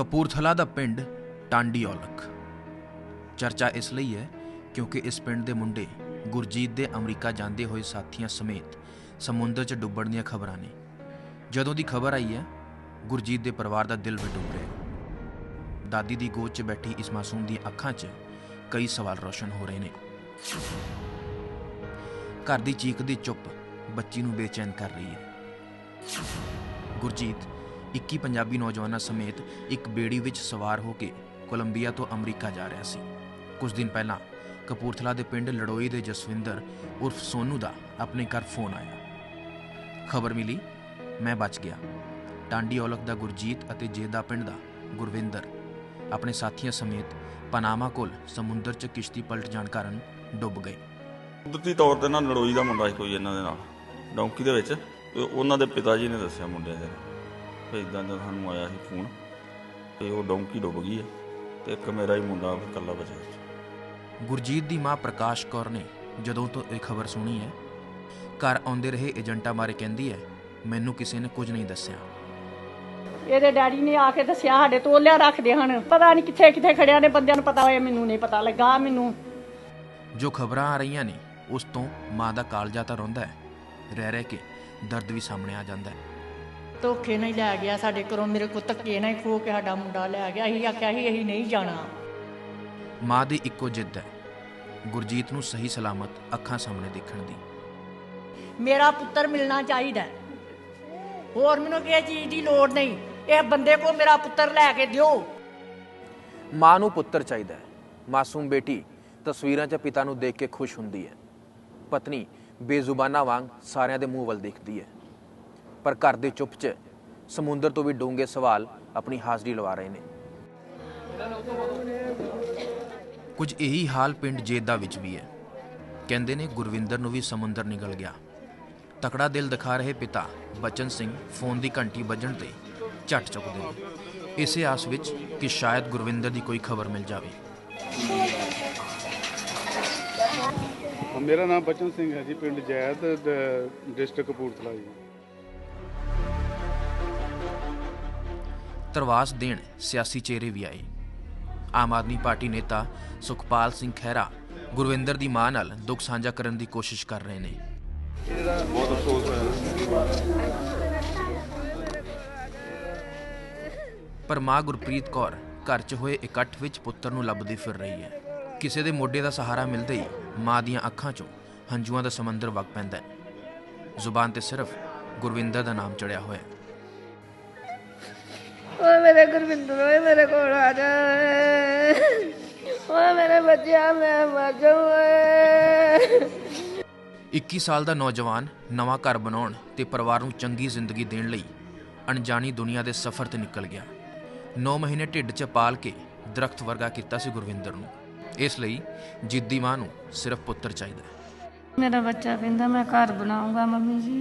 ਕਪੂਰਥਲਾ ਦਾ ਪਿੰਡ ਟਾਂਡੀ ਔਲਖ। ਚਰਚਾ ਇਸ ਲਈ ਹੈ ਕਿਉਂਕਿ ਇਸ ਪਿੰਡ ਦੇ ਮੁੰਡੇ ਗੁਰਜੀਤ ਦੇ ਅਮਰੀਕਾ ਜਾਂਦੇ ਹੋਏ ਸਾਥੀਆਂ ਸਮੇਤ ਸਮੁੰਦਰ 'ਚ ਡੁੱਬਣ ਦੀਆਂ ਖਬਰਾਂ ਨੇ। ਜਦੋਂ ਦੀ ਖਬਰ ਆਈ ਹੈ, ਗੁਰਜੀਤ ਦੇ ਪਰਿਵਾਰ ਦਾ ਦਿਲ ਵੀ ਡੁੱਬ ਰਿਹਾ ਦਾਦੀ ਦੀ ਗੋਦ 'ਚ ਬੈਠੀ ਇਸ ਮਾਸੂਮ ਦੀਆਂ ਅੱਖਾਂ 'ਚ ਕਈ ਸਵਾਲ ਰੋਸ਼ਨ ਹੋ ਰਹੇ ਨੇ। ਘਰ ਦੀ ਚੀਕ ਦੀ ਚੁੱਪ ਬੱਚੀ ਨੂੰ ਬੇਚੈਨ ਕਰ ਰਹੀ ਹੈ। ਗੁਰਜੀਤ 21 ਪੰਜਾਬੀ ਨੌਜਵਾਨਾਂ ਸਮੇਤ ਇੱਕ ਬੇੜੀ ਵਿੱਚ ਸਵਾਰ ਹੋ ਕੇ ਕੋਲੰਬੀਆ ਤੋਂ ਅਮਰੀਕਾ ਜਾ ਰਿਹਾ ਸੀ। ਕੁਝ ਦਿਨ ਪਹਿਲਾਂ ਕਪੂਰਥਲਾ ਦੇ ਪਿੰਡ ਲੜੋਈ ਦੇ ਜਸਵਿੰਦਰ ਉਰਫ ਸੋਨੂ ਦਾ ਆਪਣੇ ਘਰ ਫੋਨ ਆਇਆ। ਖਬਰ ਮਿਲੀ, ਮੈਂ ਬਚ ਗਿਆ। ਟਾਂਡੀ ਔਲਖ ਦਾ ਗੁਰਜੀਤ ਅਤੇ ਜੇਦਾ ਪਿੰਡ ਦਾ ਗੁਰਵਿੰਦਰ। ਆਪਣੇ ਸਾਥੀਆਂ ਸਮੇਤ ਪਨਾਮਾ ਕੋਲ ਸਮੁੰਦਰ 'ਚ ਕਿਸ਼ਤੀ ਪਲਟ ਜਾਣ ਕਾਰਨ ਡੁੱਬ ਗਏ। ਕੁਦਰਤੀ ਤੌਰ ਤੇ ਨਾ ਲੜੋਈ ਦਾ ਮੁੰਡਾ ਸੀ ਕੋਈ ਇਹਨਾਂ ਦੇ ਨਾਲ, ਡੌਂਕੀ ਦੇ ਵਿੱਚ। ਤੇ ਉਹਨਾਂ ਦੇ ਪਿਤਾ ਜੀ ਨੇ ਦੱਸਿਆ ਮੁੰਡੇ ਦੇ ਵੀ ਇਦਾਂ ਦਾ ਸਾਨੂੰ ਆਇਆ ਸੀ ਫੋਨ ਤੇ ਉਹ ਡੌਂਕੀ ਡੁੱਬ ਗਈ ਹੈ ਤੇ ਇੱਕ ਮੇਰਾ ਹੀ ਮੁੰਡਾ ਇਕੱਲਾ ਬਚਿਆ। ਗੁਰਜੀਤ ਦੀ ਮਾਂ ਪ੍ਰਕਾਸ਼ ਕੌਰ ਨੇ ਜਦੋਂ ਤੋਂ ਇਹ ਖਬਰ ਸੁਣੀ ਹੈ ਘਰ ਆਉਂਦੇ ਰਹੇ ਏਜੰਟਾਂ ਬਾਰੇ ਕਹਿੰਦੀ ਹੈ ਮੈਨੂੰ ਕਿਸੇ ਨੇ ਕੁਝ ਨਹੀਂ ਦੱਸਿਆ। ਇਹਦੇ ਡੈਡੀ ਨੇ ਆ ਕੇ ਦੱਸਿਆ ਸਾਡੇ ਤੋਲਿਆ ਰੱਖਦੇ ਹਨ। ਪਤਾ ਨਹੀਂ ਕਿੱਥੇ ਕਿੱਥੇ ਖੜਿਆ ਨੇ ਬੰਦਿਆਂ ਨੂੰ ਪਤਾ ਹੋਇਆ ਮੈਨੂੰ ਨਹੀਂ ਪਤਾ ਲੱਗਾ ਮੈਨੂੰ। ਜੋ ਖਬਰਾਂ ਆ ਰਹੀਆਂ ਨੇ ਉਸ ਤੋਂ ਮਾਂ ਦਾ ਕਾਲਜਾ ਤਾਂ ਰੋਂਦਾ ਹੈ ਰਹਿ ਰਹਿ ਕੇ ਦਰਦ ਵੀ ਸਾਹਮਣੇ ਆ ਜਾਂਦਾ ਹੈ। ਧੋਖੇ ਨਾਲ ਹੀ ਲੈ ਗਿਆ ਸਾਡੇ ਘਰੋਂ ਮੇਰੇ ਕੋ ਧੱਕੇ ਨਾਲ ਹੀ ਖੋ ਕੇ ਸਾਡਾ ਮੁੰਡਾ ਲੈ ਗਿਆ। ਅਸੀਂ ਆਖਿਆ ਸੀ ਅਸੀਂ ਨਹੀਂ ਜਾਣਾ। ਮਾਂ ਦੀ ਇੱਕੋ ਜਿੱਦ ਹੈ ਗੁਰਜੀਤ ਨੂੰ ਸਹੀ ਸਲਾਮਤ ਅੱਖਾਂ ਸਾਹਮਣੇ ਦੇਖਣ ਦੀ। ਮੇਰਾ ਪੁੱਤਰ ਮਿਲਣਾ ਚਾਹੀਦਾ। ਹੋਰ ਮੈਨੂੰ ਕਿਸੇ ਚੀਜ਼ ਦੀ ਲੋੜ ਨਹੀਂ। ਇਹ ਬੰਦੇ ਕੋ ਮੇਰਾ ਪੁੱਤਰ ਲੈ ਕੇ ਦਿਓ। ਮਾਂ ਨੂੰ ਪੁੱਤਰ ਚਾਹੀਦਾ ਹੈ। ਮਾਸੂਮ ਬੇਟੀ ਤਸਵੀਰਾਂ 'ਚ ਪਿਤਾ ਨੂੰ ਦੇਖ ਕੇ ਖੁਸ਼ ਹੁੰਦੀ ਹੈ। ਪਤਨੀ ਬੇਜ਼ੁਬਾਨਾ ਵਾਂਗ ਸਾਰਿਆਂ ਦੇ ਮੂੰਹ ਵੱਲ ਦੇਖਦੀ ਹੈ। ਪਰ ਘਰ ਦੇ ਚੁੱਪ 'ਚ ਸਮੁੰਦਰ ਤੋਂ ਵੀ ਡੂੰਘੇ ਸਵਾਲ ਆਪਣੀ ਹਾਜ਼ਰੀ ਲਵਾ ਰਹੇ ਨੇ। ਕੁਝ ਇਹੀ ਹਾਲ ਪਿੰਡ ਜੇਦਾ ਵਿੱਚ ਵੀ ਹੈ। ਕਹਿੰਦੇ ਨੇ ਗੁਰਵਿੰਦਰ ਨੂੰ ਵੀ ਸਮੁੰਦਰ ਨਿਗਲ ਗਿਆ। ਤਕੜਾ ਦਿਲ ਦਿਖਾ ਰਹੇ ਪਿਤਾ ਬਚਨ ਸਿੰਘ ਫੋਨ ਦੀ ਘੰਟੀ ਵੱਜਣ ਤੇ ਝਟ ਚੁੱਕਦੇ ਨੇ। ਇਸੇ ਆਸ ਵਿੱਚ ਕਿ ਸ਼ਾਇਦ ਗੁਰਵਿੰਦਰ ਦੀ ਕੋਈ ਖਬਰ ਮਿਲ ਜਾਵੇ। ਮੇਰਾ ਨਾਮ ਬਚਨ ਸਿੰਘ ਹੈ ਜੀ ਪਿੰਡ ਜੈਦ ਡਿਸਟ੍ਰਿਕਟ ਕਪੂਰਥਲਾ ਜੀ। ਤਰਵਾਸ ਦੇਣ ਸਿਆਸੀ ਚਿਹਰੇ ਵੀ ਆਏ। ਆਮ ਆਦਮੀ ਪਾਰਟੀ ਨੇਤਾ ਸੁਖਪਾਲ ਸਿੰਘ ਖਹਿਰਾ ਗੁਰਵਿੰਦਰ ਦੀ ਮਾਂ ਨਾਲ ਦੁੱਖ ਸਾਂਝਾ ਕਰਨ ਦੀ ਕੋਸ਼ਿਸ਼ ਕਰ ਰਹੇ ਨੇ। ਬਹੁਤ ਅਫਸੋਸ ਹੋਇਆ। ਪਰ ਮਾਂ ਗੁਰਪ੍ਰੀਤ ਕੌਰ ਘਰ 'ਚ ਹੋਏ ਇਕੱਠ ਵਿੱਚ ਪੁੱਤਰ ਨੂੰ ਲੱਭਦੀ ਫਿਰ ਰਹੀ ਹੈ। ਕਿਸੇ ਦੇ ਮੋਢੇ ਦਾ ਸਹਾਰਾ ਮਿਲਦੇ ਹੀ ਮਾਂ ਦੀਆਂ ਅੱਖਾਂ 'ਚੋਂ ਹੰਝੂਆਂ ਦਾ ਸਮੁੰਦਰ ਵਗ ਪੈਂਦਾ ਹੈ। ਜ਼ੁਬਾਨ ਤੇ ਸਿਰਫ ਗੁਰਵਿੰਦਰ ਦਾ ਨਾਮ ਚੜਿਆ ਹੋਇਆ ਹੈ। ਓਏ ਮੇਰੇ ਗੁਰਵਿੰਦਰ ਓਏ ਮੇਰੇ ਕੋਲ ਆ ਜਾ ਓਏ। ਮੇਰੇ ਬੱਚਿਆ ਮੈਂ ਮਰ ਓਏ। 21 ਸਾਲ ਦਾ ਨੌਜਵਾਨ ਨਵਾਂ ਘਰ ਬਣਾਉਣ ਤੇ ਪਰਿਵਾਰ ਨੂੰ ਚੰਗੀ ਜ਼ਿੰਦਗੀ ਦੇਣ ਲਈ ਅਣਜਾਣੀ ਦੁਨੀਆ ਦੇ ਸਫ਼ਰ ਤੇ ਨਿਕਲ ਗਿਆ। 9 ਮਹੀਨੇ ਢਿੱਡ 'ਚ ਪਾਲ ਕੇ ਦਰਖਤ ਵਰਗਾ ਕੀਤਾ ਸੀ ਗੁਰਵਿੰਦਰ ਨੂੰ। ਇਸ ਲਈ ਜਿੱਦੀ ਮਾਂ ਨੂੰ ਸਿਰਫ ਪੁੱਤਰ ਚਾਹੀਦਾ ਮੇਰਾ ਬੱਚਾ ਕਹਿੰਦਾ ਮੈਂ ਘਰ ਬਣਾਉਂਗਾ ਮੰਮੀ ਜੀ।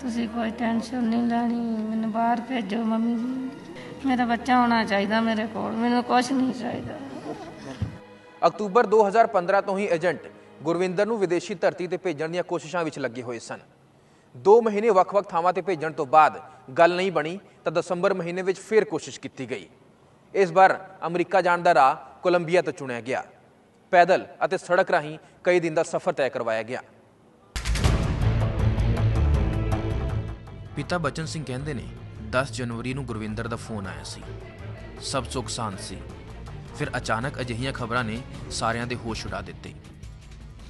ਤੁਸੀਂ ਕੋਈ ਟੈਨਸ਼ਨ ਨਹੀਂ ਲੈਣੀ, ਮੈਨੂੰ ਬਾਹਰ ਭੇਜੋ ਮੰਮੀ ਜੀ। ਮੇਰਾ ਬੱਚਾ ਹੋਣਾ ਚਾਹੀਦਾ ਮੇਰੇ ਕੋਲ, ਮੈਨੂੰ ਕੁਝ ਨਹੀਂ ਚਾਹੀਦਾ। ਅਕਤੂਬਰ 2015 ਤੋਂ ਹੀ ਏਜੰਟ ਗੁਰਵਿੰਦਰ ਨੂੰ ਵਿਦੇਸ਼ੀ ਧਰਤੀ ਤੇ ਭੇਜਣ ਦੀਆਂ ਕੋਸ਼ਿਸ਼ਾਂ ਵਿੱਚ ਲੱਗੇ ਹੋਏ ਸਨ। 2 ਮਹੀਨੇ ਵੱਖ-ਵੱਖ ਥਾਵਾਂ ਤੇ ਭੇਜਣ ਤੋਂ ਬਾਅਦ ਗੱਲ ਨਹੀਂ ਬਣੀ ਤਾਂ ਦਸੰਬਰ ਮਹੀਨੇ ਵਿੱਚ ਫਿਰ ਕੋਸ਼ਿਸ਼ ਕੀਤੀ ਗਈ। ਇਸ ਵਾਰ ਅਮਰੀਕਾ ਜਾਣ ਦਾ ਰਾਹ ਕੋਲੰਬੀਆ ਤੋਂ ਚੁਣਿਆ ਗਿਆ। ਪੈਦਲ ਅਤੇ ਸੜਕ ਰਾਹੀਂ ਕਈ ਦਿਨ ਦਾ ਸਫ਼ਰ ਤੈਅ ਕਰਵਾਇਆ ਗਿਆ। ਪਿਤਾ ਬਚਨ ਸਿੰਘ ਕਹਿੰਦੇ ਨੇ 10 ਜਨਵਰੀ ਨੂੰ ਗੁਰਵਿੰਦਰ ਦਾ ਫੋਨ ਆਇਆ ਸੀ। ਸਭ ਸੁੱਖ ਸ਼ਾਂਤ ਸੀ। ਫਿਰ ਅਚਾਨਕ ਅਜਿਹੀਆਂ ਖਬਰਾਂ ਨੇ ਸਾਰਿਆਂ ਦੇ ਹੋਸ਼ ਉਡਾ ਦਿੱਤੇ।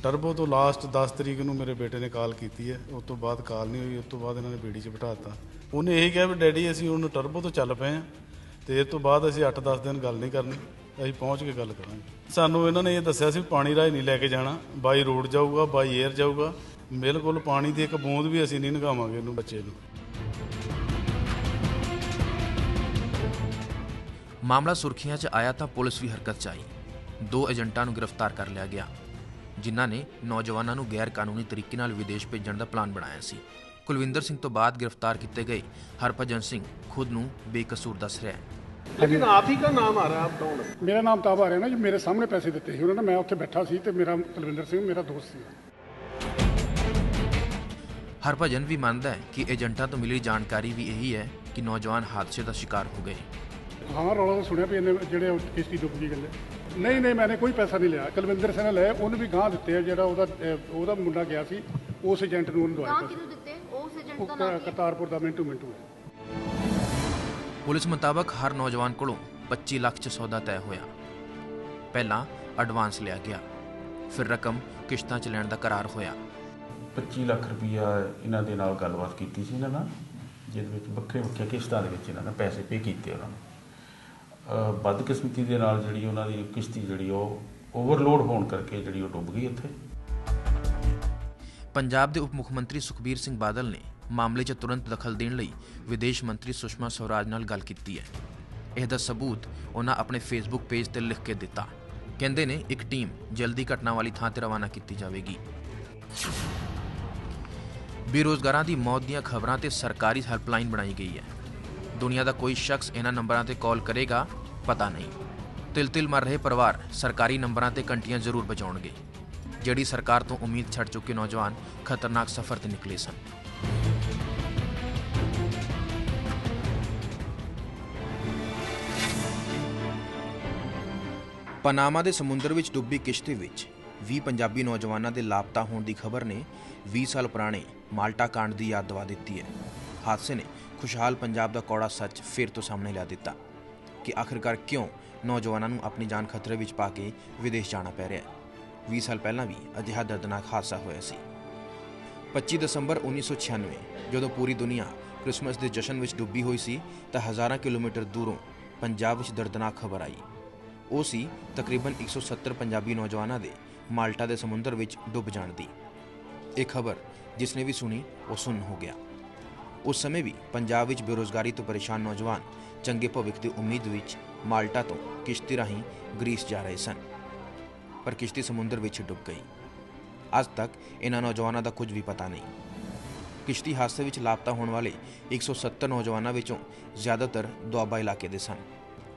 ਟਰਬੋ ਤੋਂ ਲਾਸਟ 10 ਤਰੀਕ ਨੂੰ ਮੇਰੇ ਬੇਟੇ ਨੇ ਕਾਲ ਕੀਤੀ ਹੈ। ਉਸ ਤੋਂ ਬਾਅਦ ਕਾਲ ਨਹੀਂ ਹੋਈ, ਉਸ ਤੋਂ ਬਾਅਦ ਇਹਨਾਂ ਨੇ ਬੇੜੀ 'ਚ ਬਿਠਾ ਦਿੱਤਾ। ਉਹਨੇ ਇਹ ਕਿਹਾ ਵੀ, ਡੈਡੀ, ਅਸੀਂ ਹੁਣ ਟਰਬੋ ਤੋਂ ਚੱਲ ਪਏ ਆ ਤੇ ਇਸ ਤੋਂ ਬਾਅਦ ਅਸੀਂ 8-10 ਦਿਨ ਗੱਲ ਨਹੀਂ ਕਰਨੀ। ਅਸੀਂ ਪਹੁੰਚ ਕੇ ਗੱਲ ਕਰਾਂਗੇ। ਸਾਨੂੰ ਇਹਨਾਂ ਨੇ ਇਹ ਦੱਸਿਆ ਸੀ, ਪਾਣੀ ਰਾਹ ਨਹੀਂ ਲੈ ਕੇ ਜਾਣਾ। ਬਾਈ ਰੋਡ ਜਾਊਗਾ, ਬਾਈ 에ਅਰ ਜਾਊਗਾ। ਬਿਲਕੁਲ ਪਾਣੀ ਦੀ ਇੱਕ ਬੂੰਦ ਵੀ ਅਸੀਂ ਨਹੀਂ ਨਗਾਵਾਂਗੇ ਇਹਨੂੰ ਬੱਚੇ ਨੂੰ। ਮਾਮਲਾ ਸੁਰਖੀਆਂ 'ਚ ਆਇਆ ਤਾਂ ਪੁਲਿਸ ਵੀ ਹਰਕਤ 'ਚ ਆਈ ਦੋ ਏਜੰਟਾਂ ਨੂੰ ਗ੍ਰਿਫਤਾਰ ਕਰ ਲਿਆ ਗਿਆ ਜਿਨ੍ਹਾਂ ਨੇ ਨੌਜਵਾਨਾਂ ਨੂੰ ਗੈਰ ਕਾਨੂੰਨੀ ਤਰੀਕੇ ਨਾਲ ਵਿਦੇਸ਼ ਭੇਜਣ ਦਾ ਪਲਾਨ ਬਣਾਇਆ ਸੀ ਕੁਲਵਿੰਦਰ ਸਿੰਘ ਤੋਂ ਬਾਅਦ ਗ੍ਰਿਫਤਾਰ ਕੀਤੇ ਗਏ ਹਰਭਜਨ ਸਿੰਘ ਖੁਦ ਨੂੰ ਬੇਕਸੂਰ ਦੱਸ ਰਿਹਾ ਹੈ लेकिन आप ही का नाम आ रहा है आप कौन है ਮੇਰਾ ਨਾਮ ਤਾਂ ਆ ਰਿਹਾ ਨਾ ਜੀ ਮੇਰੇ ਸਾਹਮਣੇ ਪੈਸੇ ਦਿੱਤੇ ਸੀ ਉਹਨਾਂ ਨੇ ਮੈਂ ਉੱਥੇ ਬੈਠਾ ਸੀ ਤੇ ਮੇਰਾ ਕੁਲਵਿੰਦਰ ਸਿੰਘ ਮੇਰਾ ਦੋਸਤ ਸੀ ਹਰਭਜਨ ਵੀ ਮੰਨਦਾ ਹੈ ਕਿ ਏਜੰਟਾਂ ਤੋਂ ਮਿਲੀ ਜਾਣਕਾਰੀ ਵੀ ਇਹੀ ਹੈ ਕਿ ਨੌਜਵਾਨ ਹਾਦਸੇ ਦਾ ਸ਼ਿਕਾਰ ਹੋ ਗਏ ਹਾਂ ਰੌਲਾ ਤਾਂ ਸੁਣਿਆ ਵੀ ਇਹਨੇ ਜਿਹੜੇ ਉਹ ਕਿਸ਼ਤੀ ਡੁੱਬ ਗਈ ਕਹਿੰਦੇ ਨਹੀਂ ਨਹੀਂ ਮੈਨੇ ਕੋਈ ਪੈਸਾ ਨਹੀਂ ਲਿਆ। ਕੁਲਵਿੰਦਰ ਸਿੰਘ ਨੇ ਲਏ ਉਹਨੂੰ ਵੀ ਗਾਂ ਦਿੱਤੇ ਆ ਜਿਹੜਾ ਉਹਦਾ ਅਹ, ਉਹਦਾ ਮੁੰਡਾ ਗਿਆ ਸੀ ਉਸ ਏਜੰਟ ਨੂੰ ਉਹਨੂੰ ਦਵਾਇਆ ਕਿਹਨੂੰ ਦਿੱਤੇ? ਉਸ ਏਜੰਟ ਉਹ ਦਾ ਨਾਮ ਕ- ਕੀ ਹੈ? ਕਰਤਾਰਪੁਰ ਦਾ ਮਿੰਟੂ ਮਿੰਟੂ ਹੈ। ਪੁਲਿਸ ਮੁਤਾਬਕ ਹਰ ਨੌਜਵਾਨ ਕੋਲੋਂ 25 ਲੱਖ ਚ ਸੌਦਾ ਤੈਅ ਹੋਇਆ। ਪਹਿਲਾਂ ਐਡਵਾਂਸ ਲਿਆ ਗਿਆ। ਫਿਰ ਰਕਮ ਕਿਸ਼ਤਾਂ ਚ ਲੈਣ ਦਾ ਕਰਾਰ ਹੋਇਆ। 25 ਲੱਖ ਰੁਪਈਆ ਇਹਨਾਂ ਦੇ ਨਾਲ ਗੱਲਬਾਤ ਕੀਤੀ ਸੀ ਇਹਨਾਂ ਨਾਲ ਜਿਹਦੇ ਵਿੱਚ ਵੱਖਰੇ ਵੱਖਰੇ ਕਿਸ਼ਤਾਂ ਦੇ ਵਿੱਚ ਇਹਨਾਂ ਨੇ ਪੈਸੇ ਪੇ ਕੀਤੇ ਉਹਨਾਂ ਨੂੰ। ਬਦਕਿਸਮਤੀ ਦੇ ਨਾਲ ਜਿਹੜੀ ਉਹਨਾਂ ਦੀ ਕਿਸ਼ਤੀ ਜਿਹੜੀ ਉਹ ਓਵਰਲੋਡ ਹੋਣ ਕਰਕੇ ਜਿਹੜੀ ਉਹ ਡੁੱਬ ਗਈ ਉੱਥੇ ਪੰਜਾਬ ਦੇ ਉਪ ਮੁੱਖ ਮੰਤਰੀ ਸੁਖਬੀਰ ਸਿੰਘ ਬਾਦਲ ਨੇ ਮਾਮਲੇ 'ਚ ਤੁਰੰਤ ਦਖਲ ਦੇਣ ਲਈ ਵਿਦੇਸ਼ ਮੰਤਰੀ ਸੁਸ਼ਮਾ ਸਵਰਾਜ ਨਾਲ ਗੱਲ ਕੀਤੀ ਹੈ। ਇਹਦਾ ਸਬੂਤ ਉਹਨਾਂ ਆਪਣੇ ਫੇਸਬੁੱਕ ਪੇਜ ਤੇ ਲਿਖ ਕੇ ਦਿੱਤਾ। ਕਹਿੰਦੇ ਨੇ, ਇੱਕ ਟੀਮ ਜਲਦੀ ਘਟਨਾ ਵਾਲੀ ਥਾਂ ਤੇ ਰਵਾਨਾ ਕੀਤੀ ਜਾਵੇਗੀ। ਬੇਰੋਜ਼ਗਾਰਾਂ ਦੀ ਮੌਤ ਦੀਆਂ ਖਬਰਾਂ ਤੇ ਸਰਕਾਰੀ ਹੈਲਪਲਾਈਨ ਬਣਾਈ ਗਈ ਹੈ। ਦੁਨੀਆ ਦਾ ਕੋਈ ਸ਼ਖਸ ਇਹਨਾਂ ਨੰਬਰਾਂ ਤੇ ਕਾਲ ਕਰੇਗਾ, ਪਤਾ ਨਹੀਂ। ਤਿਲ ਤਿਲ ਮਰ ਰਹੇ ਪਰਿਵਾਰ ਸਰਕਾਰੀ ਨੰਬਰਾਂ ਤੇ ਕੰਟੀਆਂ ਜ਼ਰੂਰ ਬਚਾਉਣਗੇ ਜਿਹੜੀ ਸਰਕਾਰ ਤੋਂ ਉਮੀਦ ਛੱਡ ਚੁੱਕੇ ਨੌਜਵਾਨ ਖਤਰਨਾਕ ਸਫ਼ਰ ਤੇ ਨਿਕਲੇ ਸਨ। ਪਨਾਮਾ ਦੇ ਸਮੁੰਦਰ ਵਿੱਚ ਡੁੱਬੀ ਕਿਸ਼ਤੀ ਵਿੱਚ 20 ਪੰਜਾਬੀ ਨੌਜਵਾਨਾਂ ਦੇ ਲਾਪਤਾ ਹੋਣ ਦੀ ਖਬਰ ਨੇ 20 ਸਾਲ ਪੁਰਾਣੇ ਮਾਲਟਾ ਕਾਂਡ ਦੀ ਯਾਦ ਦਿਵਾ ਦਿੱਤੀ ਹੈ। ਹਾਦਸੇ ਨੇ ਖੁਸ਼ਹਾਲ ਪੰਜਾਬ ਦਾ ਕੌੜਾ ਸੱਚ ਫਿਰ ਤੋਂ ਸਾਹਮਣੇ ਲਿਆ ਦਿੱਤਾ ਕਿ ਆਖਿਰਕਾਰ ਕਿਉਂ ਨੌਜਵਾਨਾਂ ਨੂੰ ਆਪਣੀ ਜਾਨ ਖਤਰੇ ਵਿੱਚ ਪਾ ਕੇ ਵਿਦੇਸ਼ ਜਾਣਾ ਪੈ ਰਿਹਾ ਹੈ। 20 ਸਾਲ ਪਹਿਲਾਂ ਵੀ ਅਜਿਹਾ ਦਰਦਨਾਕ ਹਾਦਸਾ ਹੋਇਆ ਸੀ। 25 ਦਸੰਬਰ 1996 ਜਦੋਂ ਪੂਰੀ ਦੁਨੀਆ ਕ੍ਰਿਸਮਸ ਦੇ ਜਸ਼ਨ ਵਿੱਚ ਡੁੱਬੀ ਹੋਈ ਸੀ, ਤਾਂ ਹਜ਼ਾਰਾਂ ਕਿਲੋਮੀਟਰ ਦੂਰੋਂ ਪੰਜਾਬ ਵਿੱਚ ਦਰਦਨਾਕ ਖਬਰ ਆਈ। ਉਹ ਸੀ ਤਕਰੀਬਨ 170 ਪੰਜਾਬੀ ਨੌਜਵਾਨਾਂ ਦੇ ਮਾਲਟਾ ਦੇ ਸਮੁੰਦਰ ਵਿੱਚ ਡੁੱਬ ਜਾਣ ਦੀ। ਇਹ ਖਬਰ ਜਿਸ ਨੇ ਵੀ ਸੁਣੀ, ਉਹ ਸੁਣ ਹੋ ਗਿਆ। ਉਸ ਸਮੇਂ ਵੀ ਪੰਜਾਬ ਵਿੱਚ ਬੇਰੋਜ਼ਗਾਰੀ ਤੋਂ ਪਰੇਸ਼ਾਨ ਨੌਜਵਾਨ ਚੰਗੇ ਭਵਿੱਖ ਦੀ ਉਮੀਦ ਵਿੱਚ ਮਾਲਟਾ ਤੋਂ ਕਿਸ਼ਤੀ ਰਾਹੀਂ ਗ੍ਰੀਸ ਜਾ ਰਹੇ ਸਨ, ਪਰ ਕਿਸ਼ਤੀ ਸਮੁੰਦਰ ਵਿੱਚ ਡੁੱਬ ਗਈ। ਅੱਜ ਤੱਕ ਇਹਨਾਂ ਨੌਜਵਾਨਾਂ ਦਾ ਕੁਝ ਵੀ ਪਤਾ ਨਹੀਂ। ਕਿਸ਼ਤੀ ਹਾਦਸੇ ਵਿੱਚ ਲਾਪਤਾ ਹੋਣ ਵਾਲੇ 170 ਨੌਜਵਾਨਾਂ ਵਿੱਚੋਂ ਜ਼ਿਆਦਾਤਰ ਦੁਆਬਾ ਇਲਾਕੇ ਦੇ ਸਨ।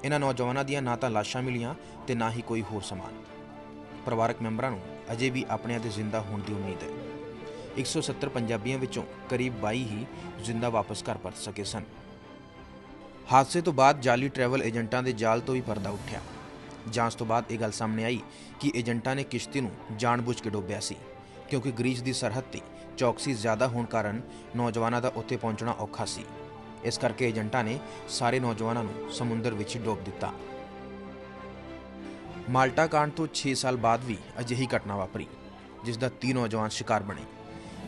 ਇਹਨਾਂ ਨੌਜਵਾਨਾਂ ਦੀਆਂ ਨਾ ਤਾਂ ਲਾਸ਼ਾਂ ਮਿਲੀਆਂ ਤੇ ਨਾ ਹੀ ਕੋਈ ਹੋਰ ਸਮਾਨ। ਪਰਿਵਾਰਕ ਮੈਂਬਰਾਂ ਨੂੰ ਅਜੇ ਵੀ ਆਪਣਿਆਂ ਦੇ ਜ਼ਿੰਦਾ ਹੋਣ ਦੀ ਉਮੀਦ ਹੈ। 170 ਪੰਜਾਬੀਆਂ ਵਿੱਚੋਂ ਕਰੀਬ 22 ਹੀ ਜ਼ਿੰਦਾ ਵਾਪਸ ਘਰ ਪਰਤ ਸਕੇ ਸਨ। ਹਾਦਸੇ ਤੋਂ ਬਾਅਦ ਜਾਲੀ ਟਰੈਵਲ ਏਜੰਟਾਂ ਦੇ ਜਾਲ ਤੋਂ ਵੀ ਪਰਦਾ ਉੱਠਿਆ। ਜਾਂਚ ਤੋਂ ਬਾਅਦ ਇਹ ਗੱਲ ਸਾਹਮਣੇ ਆਈ ਕਿ ਏਜੰਟਾਂ ਨੇ ਕਿਸ਼ਤੀ ਨੂੰ ਜਾਣਬੁੱਝ ਕੇ ਡੋਬਿਆ ਸੀ, ਕਿਉਂਕਿ ਗ੍ਰੀਸ ਦੀ ਸਰਹੱਦ ਤੇ ਚੌਕਸੀ ਜ਼ਿਆਦਾ ਹੋਣ ਕਾਰਨ ਨੌਜਵਾਨਾਂ ਦਾ ਉੱਥੇ ਪਹੁੰਚਣਾ ਔਖਾ ਸੀ। ਇਸ ਕਰਕੇ ਏਜੰਟਾਂ ਨੇ ਸਾਰੇ ਨੌਜਵਾਨਾਂ ਨੂੰ ਸਮੁੰਦਰ ਵਿੱਚ ਡੋਬ ਦਿੱਤਾ। ਮਾਲਟਾ ਕਾਂਡ ਤੋਂ 6 ਸਾਲ ਬਾਅਦ ਵੀ ਅਜਿਹੀ ਘਟਨਾ ਵਾਪਰੀ, ਜਿਸ ਦਾ 3 ਨੌਜਵਾਨ ਸ਼ਿਕਾਰ ਬਣੇ।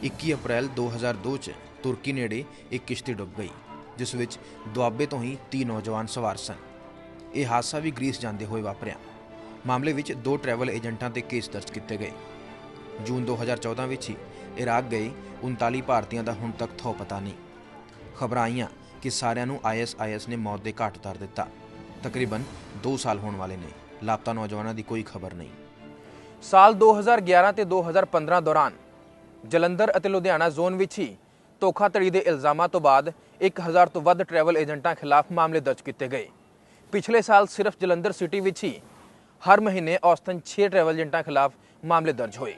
21 ਅਪ੍ਰੈਲ 2002 ਚ ਤੁਰਕੀ ਨੇੜੇ ਇੱਕ ਕਿਸ਼ਤੀ ਡੁੱਬ ਗਈ, ਜਿਸ ਵਿੱਚ ਦੁਆਬੇ ਤੋਂ ਹੀ 3 ਨੌਜਵਾਨ ਸਵਾਰ ਸਨ। ਇਹ ਹਾਦਸਾ ਵੀ ਗ੍ਰੀਸ ਜਾਂਦੇ ਹੋਏ ਵਾਪਰਿਆ। ਮਾਮਲੇ ਵਿੱਚ ਦੋ ਟਰੈਵਲ ਏਜੰਟਾਂ ਤੇ ਕੇਸ ਦਰਜ ਕੀਤੇ ਗਏ। ਜੂਨ 2014 ਵਿੱਚ ਹੀ ਇਰਾਕ ਗਏ 39 ਭਾਰਤੀਆਂ ਦਾ ਹੁਣ ਤੱਕ ਥੋ ਪਤਾ ਨਹੀਂ। ਖਬਰਾਂ ਆਈਆਂ ਕਿ ਸਾਰਿਆਂ ਨੂੰ ਆਈਐਸਆਈਐਸ ਨੇ ਮੌਤ ਦੇ ਘਾਟ ਉਤਾਰ ਦਿੱਤਾ। ਤਕਰੀਬਨ 2 ਸਾਲ ਹੋਣ ਵਾਲੇ ਨੇ, ਲਾਪਤਾ ਨੌਜਵਾਨਾਂ ਦੀ ਕੋਈ ਖਬਰ ਨਹੀਂ। ਸਾਲ 2011 ਤੇ 2015 ਦੌਰਾਨ ਜਲੰਧਰ ਅਤੇ ਲੁਧਿਆਣਾ ਜ਼ੋਨ ਵਿੱਚ ਹੀ ਧੋਖਾਧੜੀ ਦੇ ਇਲਜ਼ਾਮਾਂ ਤੋਂ ਬਾਅਦ 1000 ਤੋਂ ਵੱਧ ਟਰੈਵਲ ਏਜੰਟਾਂ ਖਿਲਾਫ ਮਾਮਲੇ ਦਰਜ ਕੀਤੇ ਗਏ। ਪਿਛਲੇ ਸਾਲ ਸਿਰਫ ਜਲੰਧਰ ਸਿਟੀ ਵਿੱਚ ਹੀ ਹਰ ਮਹੀਨੇ ਔਸਤਨ 6 ਟਰੈਵਲ ਏਜੰਟਾਂ ਖਿਲਾਫ ਮਾਮਲੇ ਦਰਜ ਹੋਏ।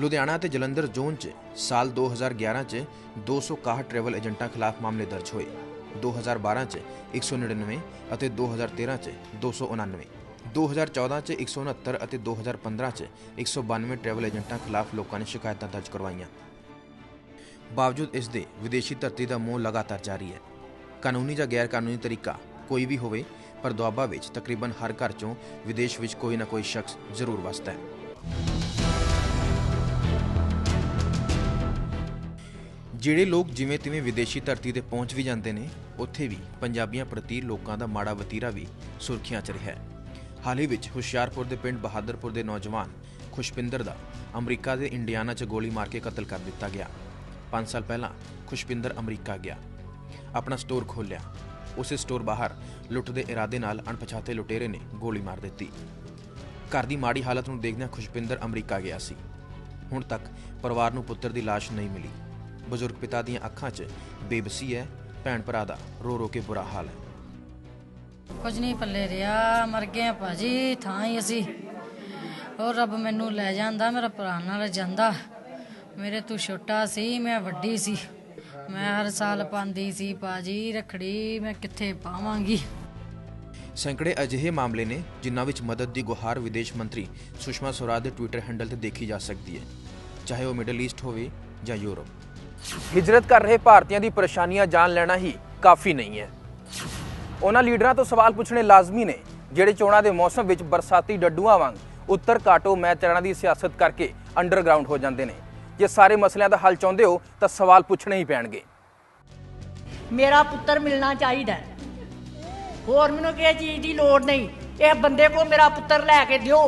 ਲੁਧਿਆਣਾ ਤੇ ਜਲੰਧਰ ਜ਼ੋਨ 'ਚ ਸਾਲ 2011 'ਚ 261 ਟਰੈਵਲ ਏਜੰਟਾਂ ਖਿਲਾਫ ਮਾਮਲੇ ਦਰਜ ਹੋਏ। 2012 'ਚ 199 ਅਤੇ 2013 'ਚ 299 2014 'ਚ 169 ਅਤੇ 2015 'ਚ 192 ਟਰੈਵਲ ਏਜੰਟਾਂ ਖਿਲਾਫ ਲੋਕਾਂ ਨੇ ਸ਼ਿਕਾਇਤਾਂ ਦਰਜ ਕਰਵਾਈਆਂ। ਬਾਵਜੂਦ ਇਸ ਦੇ ਵਿਦੇਸ਼ੀ ਧਰਤੀ ਦਾ ਮੋਹ ਲਗਾਤਾਰ ਜਾਰੀ ਹੈ। ਕਾਨੂੰਨੀ ਜਾਂ ਗੈਰ ਕਾਨੂੰਨੀ ਤਰੀਕਾ ਕੋਈ ਵੀ ਹੋਵੇ, ਪਰ ਦੁਆਬਾ ਵਿੱਚ ਤਕਰੀਬਨ ਹਰ ਘਰ 'ਚੋਂ ਵਿਦੇਸ਼ ਵਿੱਚ ਕੋਈ ਨਾ ਕੋਈ ਸ਼ਖਸ ਜ਼ਰੂਰ ਵਸਦਾ ਹੈ। ਜਿਹੜੇ ਲੋਕ ਜਿਵੇਂ ਤਿਵੇਂ ਵਿਦੇਸ਼ੀ ਧਰਤੀ ਤੇ ਪਹੁੰਚ ਵੀ ਜਾਂਦੇ ਨੇ, ਉੱਥੇ ਵੀ ਪੰਜਾਬੀਆਂ ਪ੍ਰਤੀ ਲੋਕਾਂ ਦਾ ਮਾੜਾ ਵਤੀਰਾ ਵੀ ਸੁਰਖੀਆਂ 'ਚ ਰਿਹਾ ਹੈ। ਹਾਲ ਹੀ ਵਿੱਚ ਹੁਸ਼ਿਆਰਪੁਰ ਦੇ ਪਿੰਡ ਬਹਾਦਰਪੁਰ ਦੇ ਨੌਜਵਾਨ ਖੁਸ਼ਪਿੰਦਰ ਦਾ ਅਮਰੀਕਾ ਦੇ ਇੰਡੀਆਨਾ 'ਚ ਗੋਲੀ ਮਾਰ ਕੇ ਕਤਲ ਕਰ ਦਿੱਤਾ ਗਿਆ। 5 ਸਾਲ ਪਹਿਲਾਂ ਖੁਸ਼ਪਿੰਦਰ ਅਮਰੀਕਾ ਗਿਆ। ਆਪਣਾ ਸਟੋਰ ਖੋਲ੍ਹਿਆ। ਉਸੇ ਸਟੋਰ ਬਾਹਰ ਲੁੱਟ ਦੇ ਇਰਾਦੇ ਨਾਲ ਅਣਪਛਾਤੇ ਲੁਟੇਰੇ ਨੇ ਗੋਲੀ ਮਾਰ ਦਿੱਤੀ। ਘਰ ਦੀ ਮਾੜੀ ਹਾਲਤ ਨੂੰ ਦੇਖਦਿਆਂ ਖੁਸ਼ਪਿੰਦਰ ਅਮਰੀਕਾ ਗਿਆ ਸੀ। ਹੁਣ ਤੱਕ ਪਰਿਵਾਰ ਨੂੰ ਪੁੱਤਰ ਦੀ ਲਾਸ਼ ਨਹੀਂ ਮਿਲੀ। ਬਜ਼ੁਰਗ ਪਿਤਾ ਦੀਆਂ ਅੱਖਾਂ 'ਚ ਬੇਬਸੀ ਹੈ, ਭੈਣ ਭਰਾ ਦਾ ਰੋ ਰੋ ਕੇ ਬੁਰਾ ਹਾਲ ਹੈ। ਕੁਝ ਨਹੀਂ ਪੱਲੇ ਰਿਹਾ ਮਰ ਗਏ ਆ ਭਾਜੀ ਥਾਂ ਹੀ ਅਸੀਂ। ਉਹ ਰੱਬ ਮੈਨੂੰ ਲੈ ਜਾਂਦਾ ਮੇਰਾ ਭਰਾ ਨਾਲ ਜਾਂਦਾ। ਮੇਰੇ ਤੋਂ ਛੋਟਾ ਸੀ ਮੈਂ ਵੱਡੀ ਸੀ। ਮੈਂ ਹਰ ਸਾਲ ਪਾਉਂਦੀ ਸੀ ਭਾਜੀ ਰਖੜੀ ਮੈਂ ਕਿੱਥੇ ਪਾਵਾਂਗੀ? ਸੈਂਕੜੇ ਅਜਿਹੇ ਮਾਮਲੇ ਨੇ ਜਿਨ੍ਹਾਂ ਵਿੱਚ ਮਦਦ ਦੀ ਗੁਹਾਰ ਵਿਦੇਸ਼ ਮੰਤਰੀ ਸੁਸ਼ਮਾ ਸਵਰਾਜ ਦੇ ਟਵਿੱਟਰ ਹੈਂਡਲ ਤੇ ਦੇਖੀ ਜਾ ਸਕਦੀ ਹੈ। ਚਾਹੇ ਉਹ ਮਿਡਲ ਈਸਟ ਹੋਵੇ ਜਾਂ ਯੂਰਪ ਹਿਜਰਤ ਕਰ ਰਹੇ ਭਾਰਤੀਆਂ ਦੀ ਪਰੇਸ਼ਾਨੀਆਂ ਜਾਣ ਲੈਣਾ ਹੀ ਕਾਫੀ ਨਹੀਂ ਹੈ। ਉਹਨਾਂ ਲੀਡਰਾਂ ਤੋਂ ਸਵਾਲ ਪੁੱਛਣੇ ਲਾਜ਼ਮੀ ਨੇ, ਜਿਹੜੇ ਚੋਣਾਂ ਦੇ ਮੌਸਮ ਵਿੱਚ ਬਰਸਾਤੀ ਡੱਡੂਆਂ ਵਾਂਗ ਉੱਤਰ ਕਾਟੋ ਮੈਚ ਦੀ ਸਿਆਸਤ ਕਰਕੇ ਅੰਡਰਗਰਾਉਂਡ ਹੋ ਜਾਂਦੇ ਨੇ। ਜੇ ਸਾਰੇ ਮਸਲਿਆਂ ਦਾ ਹੱਲ ਚਾਹੁੰਦੇ ਹੋ, ਤਾਂ ਸਵਾਲ ਪੁੱਛਣੇ ਹੀ ਪੈਣਗੇ। ਮੇਰਾ ਪੁੱਤਰ ਮਿਲਣਾ ਚਾਹੀਦਾ ਹੋਰ ਮੈਨੂੰ ਕਿਸੇ ਚੀਜ਼ ਦੀ ਲੋੜ ਨਹੀਂ। ਇਹ ਬੰਦੇ ਕੋ ਮੇਰਾ ਪੁੱਤਰ ਲੈ ਕੇ ਦਿਓ।